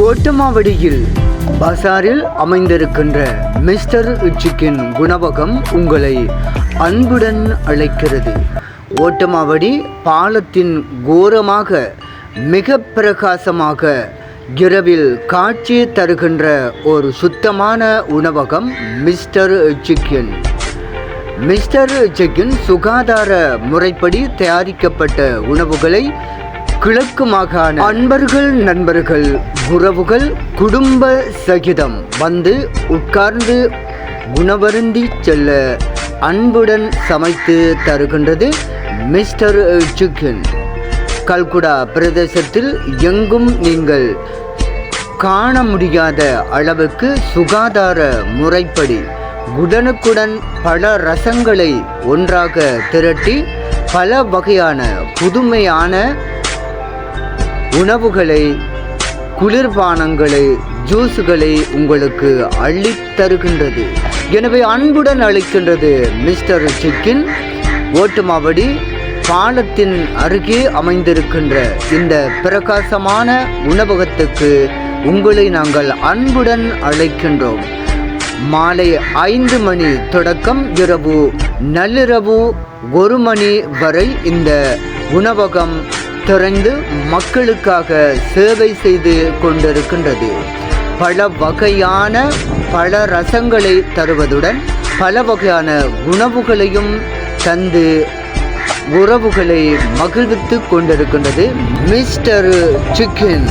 கோட்டமாவடியில் பசாரில் அமைந்திருக்கின்ற mister chicken குணவகம் உங்களை அன்புடன் அழைக்கிறது. ஓட்டமாவடி பாலத்தின் கோரமாக மிக பிரகாசமாக இரவில் காட்சி தருகின்ற ஒரு சுத்தமான உணவகம் மிஸ்டர் சிக்கன் மிஸ்டர் சிக்கன் சுகாதார முறைப்படி தயாரிக்கப்பட்ட உணவுகளை கிழக்கு மாகாண அன்பர்கள் நண்பர்கள் உறவுகள் குடும்ப சகிதம் வந்து உட்கார்ந்து உணவருந்தி செல்ல அன்புடன் சமைத்து தருகின்றது மிஸ்டர் சிக்கன். கல்குடா பிரதேசத்தில் எங்கும் நீங்கள் காண முடியாத அளவுக்கு சுகாதார முறைப்படி உடனுக்குடன் பல ரசங்களை ஒன்றாக திரட்டி பல வகையான புதுமையான உணவுகளை குளிர்பானங்களை ஜூஸுகளை உங்களுக்கு அள்ளித் தருகின்றது. எனவே அன்புடன் அளிக்கின்றது மிஸ்டர் சிக்கின். ஓட்டுமாவடி பாலத்தின் அருகே அமைந்திருக்கின்ற இந்த பிரகாசமான உணவகத்துக்கு உங்களை நாங்கள் அன்புடன் அழைக்கின்றோம். மாலை ஐந்து மணி தொடக்கம் இரவு நள்ளிரவு ஒரு மணி வரை இந்த உணவகம் திறந்து மக்களுக்காக சேவை செய்து கொண்டிருக்கின்றது. பல வகையான பல ரசங்களை தருவதுடன் பல வகையான உணவுகளையும் தந்து உறவுகளை மகிழ்வித்து கொண்டிருக்கின்றது மிஸ்டர் சிக்கன்.